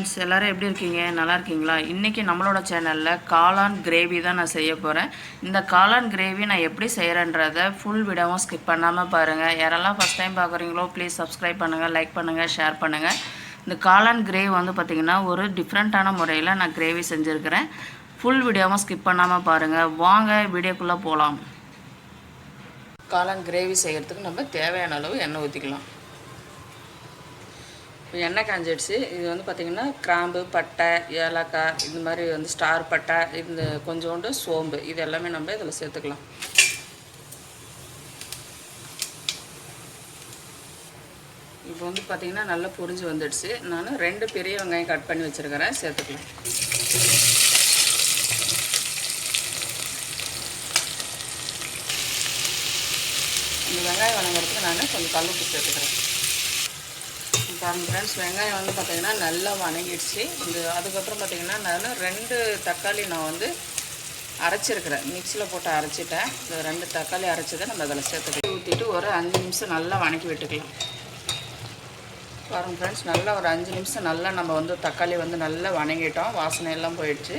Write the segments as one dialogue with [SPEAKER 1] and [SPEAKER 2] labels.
[SPEAKER 1] friends எல்லோரும் எப்படி இருக்கீங்க நல்லா இருக்கீங்களா இன்றைக்கி நம்மளோட சேனலில் காளான் கிரேவி தான் நான் செய்ய போகிறேன் இந்த காளான் கிரேவி நான் எப்படி செய்கிறேன்றதை ஃபுல் விடவும் ஸ்கிப் பண்ணாமல் பாருங்கள் யாரெல்லாம் ஃபஸ்ட் டைம் பார்க்குறீங்களோ ப்ளீஸ் சப்ஸ்கிரைப் பண்ணுங்கள் லைக் பண்ணுங்கள் ஷேர் பண்ணுங்கள் இந்த காளான் கிரேவி வந்து பார்த்திங்கன்னா ஒரு டிஃப்ரெண்ட்டான முறையில் நான் கிரேவி செஞ்சுருக்கிறேன் ஃபுல் வீடியோவும் ஸ்கிப் பண்ணாமல் பாருங்கள் வாங்க வீடியோக்குள்ளே போகலாம் காளான் கிரேவி செய்கிறதுக்கு நம்ம தேவையான அளவு எண்ணெய் ஊற்றிக்கலாம் எண்ணெய் காஞ்சிடுச்சு இது வந்து பார்த்திங்கன்னா கிராம்பு பட்டை ஏலக்காய் இந்த மாதிரி வந்து ஸ்டார் பட்டை இந்த கொஞ்சோண்டு சோம்பு இது எல்லாமே நம்ம இதில் சேர்த்துக்கலாம் இப்போ வந்து பார்த்திங்கன்னா நல்லா புரிஞ்சு வந்துடுச்சு நான் ரெண்டு பெரிய வெங்காயம் கட் பண்ணி வச்சுருக்கிறேன் சேர்த்துக்கலாம் இந்த வெங்காயம் வணங்குறதுக்கு நான் கொஞ்சம் கல்லுப்பு சேர்த்துக்கிறேன் பாருங்க ஃப்ரெண்ட்ஸ் வெங்காயம் வந்து பார்த்திங்கன்னா நல்லா வணங்கிடுச்சு இந்த அதுக்கப்புறம் பார்த்திங்கன்னா நான் ரெண்டு தக்காளி நான் வந்து அரைச்சிருக்கிறேன் மிக்சியில் போட்டு அரைச்சிட்டேன் இந்த ரெண்டு தக்காளி அரைச்சதை நம்ம அதில் சேர்த்துக்கலாம் ஊற்றிட்டு ஒரு அஞ்சு நிமிஷம் நல்லா வணக்கி விட்டுக்கலாம் பாருங்கள் ஃப்ரெண்ட்ஸ் நல்லா ஒரு அஞ்சு நிமிஷம் நல்லா நம்ம வந்து தக்காளி வந்து நல்லா வணங்கிட்டோம் வாசனை எல்லாம் போயிடுச்சு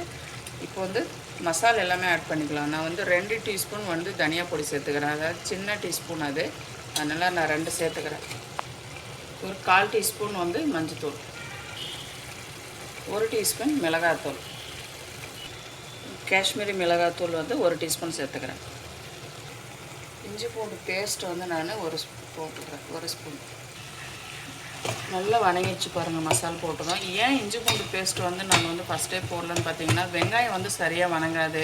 [SPEAKER 1] இப்போ வந்து மசாலா எல்லாமே ஆட் பண்ணிக்கலாம் நான் வந்து ரெண்டு டீஸ்பூன் வந்து தனியா பொடி சேர்த்துக்கிறேன் அதாவது சின்ன டீஸ்பூன் அது அதனால் நான் ரெண்டு சேர்த்துக்கிறேன் ஒரு கால் டீஸ்பூன் வந்து மஞ்சத்தூள் ஒரு டீஸ்பூன் மிளகாத்தூள் காஷ்மீரி மிளகாத்தூள் வந்து ஒரு டீஸ்பூன் சேர்த்துக்கிறேன் இஞ்சி பூண்டு பேஸ்ட் வந்து நான் ஒரு போட்டுக்கிறேன் ஒரு ஸ்பூன் நல்லா வணங்கிடுச்சு பாருங்கள் மசால் போட்டுக்கோம் ஏன் இஞ்சி பூண்டு பேஸ்ட் வந்து நான் வந்து ஃபஸ்ட்டே போடலன்னு பார்த்தீங்கன்னா வெங்காயம் வந்து சரியாக வணங்காது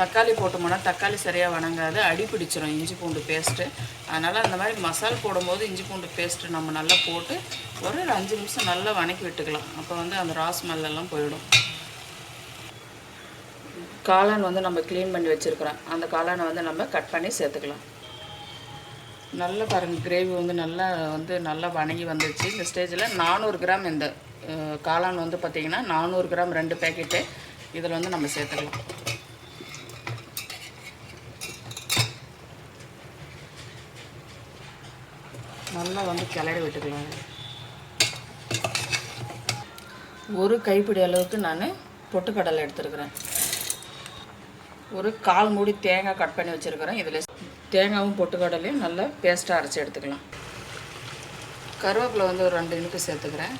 [SPEAKER 1] தக்காளி போட்டோம்னா தக்காளி சரியாக வணங்காது அடி பிடிச்சிடும் இஞ்சி பூண்டு பேஸ்ட்டு அதனால் அந்த மாதிரி மசால் போடும்போது இஞ்சி பூண்டு பேஸ்ட்டு நம்ம நல்லா போட்டு ஒரு அஞ்சு நிமிஷம் நல்லா வணக்கி விட்டுக்கலாம் அப்போ வந்து அந்த ராஸ் மல்லெல்லாம் போயிடும் காளான் வந்து நம்ம க்ளீன் பண்ணி வச்சுருக்குறோம் அந்த காளானை வந்து நம்ம கட் பண்ணி சேர்த்துக்கலாம் நல்லா பாருங்கள் கிரேவி வந்து நல்லா வந்து நல்லா வணங்கி வந்துச்சு இந்த ஸ்டேஜில் நானூறு கிராம் இந்த காளான் வந்து பார்த்திங்கன்னா நானூறு கிராம் ரெண்டு பேக்கெட்டு இதில் வந்து நம்ம சேர்த்துக்கலாம் நல்லா வந்து கிளறி விட்டுக்கலாம் ஒரு கைப்பிடி அளவுக்கு நான் பொட்டுக்கடலை எடுத்துருக்குறேன் ஒரு கால் மூடி தேங்காய் கட் பண்ணி வச்சுருக்குறேன் இதில் தேங்காவும் பொட்டுக்கடலையும் நல்லா பேஸ்ட்டாக அரைச்சி எடுத்துக்கலாம் கருவேப்பிலை வந்து ஒரு ரெண்டு இனிப்பு சேர்த்துக்கிறேன்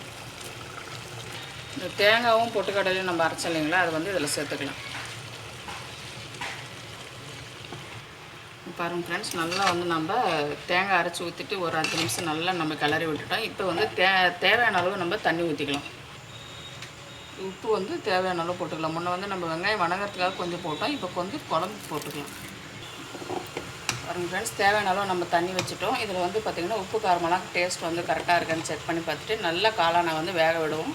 [SPEAKER 1] இந்த தேங்காவும் பொட்டுக்கடலையும் நம்ம அரைச்சோம் இல்லைங்களா அதை வந்து இதில் சேர்த்துக்கலாம் பாருங்கள் ஃப்ரெண்ட்ஸ் நல்லா வந்து நம்ம தேங்காய் அரைச்சி ஊற்றிட்டு ஒரு அஞ்சு நிமிஷம் நல்லா நம்ம கிளறி விட்டுட்டோம் இப்போ வந்து தே தேவையான அளவு நம்ம தண்ணி ஊற்றிக்கலாம் உப்பு வந்து தேவையான அளவு போட்டுக்கலாம் முன்ன வந்து நம்ம வெங்காயம் வணங்கிறதுக்காக கொஞ்சம் போட்டோம் இப்போ கொஞ்சம் குழம்பு போட்டுக்கலாம் பாருங்கள் ஃப்ரெண்ட்ஸ் தேவையான அளவு நம்ம தண்ணி வச்சுட்டோம் இதில் வந்து பார்த்திங்கன்னா உப்பு காரமெல்லாம் டேஸ்ட் வந்து கரெக்டாக இருக்கான்னு செக் பண்ணி பார்த்துட்டு நல்லா காளானை வந்து வேக விடுவோம்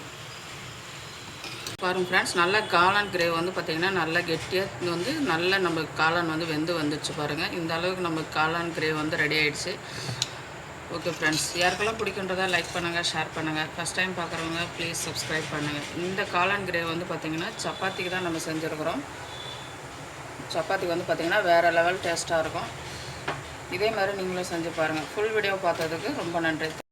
[SPEAKER 1] பாருங்கள் ஃப்ரெண்ட்ஸ் நல்லா காளான் கிரேவ் வந்து பார்த்திங்கன்னா நல்லா கெட்டியாக வந்து நல்லா நம்ம காளான் வந்து வெந்து வந்துச்சு பாருங்கள் இந்த அளவுக்கு நம்ம காளான் கிரேவ் வந்து ரெடி ஆகிடுச்சு ஓகே ஃப்ரெண்ட்ஸ் யாருக்கெல்லாம் பிடிக்குன்றதா லைக் பண்ணுங்கள் ஷேர் பண்ணுங்கள் ஃபஸ்ட் டைம் பார்க்குறவங்க ப்ளீஸ் சப்ஸ்கிரைப் பண்ணுங்கள் இந்த காளான் கிரேவ் வந்து பார்த்திங்கன்னா சப்பாத்திக்கு தான் நம்ம செஞ்சுருக்குறோம் சப்பாத்திக்கு வந்து பார்த்திங்கன்னா வேறு லெவல் டேஸ்ட்டாக இருக்கும் இதே மாதிரி நீங்களும் செஞ்சு பாருங்கள் ஃபுல் வீடியோ பார்த்ததுக்கு ரொம்ப நன்றி